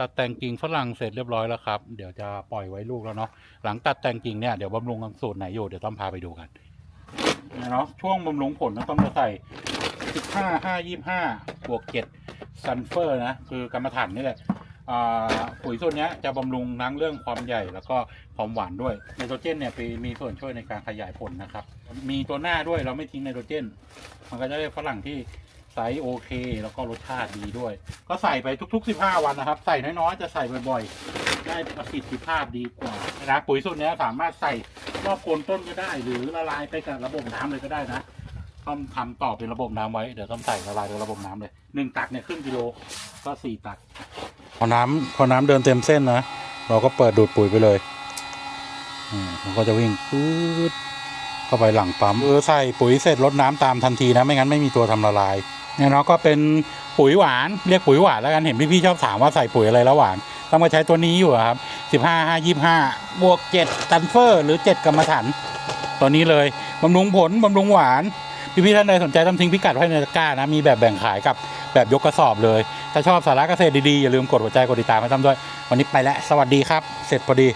ตัดแต่งกิ่งฝรั่งเสร็จเรียบร้อยแล้วครับ เดี๋ยวจะปล่อยไว้ลูกแล้วเนาะ หลังตัดแต่งกิ่งเนี่ยเดี๋ยวบำรุงสูตรไหนอยู่เดี๋ยวต้องพาไปดูกันเนาะ ช่วงบำรุงผลนะต้องจะใส่ 15 5 25 บวก 7 ซันเฟอร์นะ คือกรรมฐานนี่แหละอ่าปุ๋ยส่วนเนี้ยจะบำรุงทั้งเรื่องความใหญ่แล้วก็ความหวานด้วยไนโตรเจนเนี่ยไปมีส่วนช่วยในการขยายผลนะครับ มีตัวหน้าด้วยเราไม่ทิ้งไนโตรเจน มันก็จะได้ฝรั่งที่ ไซส์โอเค แล้วก็รสชาติดีด้วย ก็ใส่ไปทุก ๆ 15 วันนะครับ ใส่น้อยๆ จะใส่บ่อยๆ ได้ประสิทธิภาพดีกว่านะปุ๋ยสูตรนี้สามารถใส่รอบโคนต้นก็ได้ หรือละลายไปกับระบบน้ำเลยก็ได้นะต้องทำต่อเป็นระบบน้ำไว้ เดี๋ยวต้องใส่ละลายในระบบน้ำเลยหนึ่งตักเนี่ยครึ่งกิโล ก็สี่ตัก พอน้ำพอน้ำเดินเต็มเส้นนะ เราก็เปิดดูดปุ๋ยไปเลย อืมมันก็จะวิ่งปื๊ด เข้าไปหลังปั๊มเออใส่ปุ๋ยเสร็จลดน้ำตามทันทีนะไม่งั้นไม่มีตัวทำละลายเนี่ยเนาะก็เป็นปุ๋ยหวานเรียกปุ๋ยหวานแล้วกันเห็นพี่ๆชอบถามว่าใส่ปุ๋ยอะไรแล้วหวานต้องมาใช้ตัวนี้อยู่อะครับสิบห้าห้ายี่ห้าบวกเจ็ดตันเฟอร์ หรือเจ็ดกรรมฐานตัวนี้เลยบำรุงผลบำรุงหวานพี่ๆท่านใดสนใจต้องทิ้งพิกัดไว้ในตะกร้านะ มีแบบแบ่งขายกับแบบยกกระสอบเลย ถ้าชอบสาระเกษตรดีๆ อย่าลืมกดหัวใจกดติดตามให้ตั้มด้วย วันนี้ไปแล้ว สวัสดีครับ เสร็จพอดี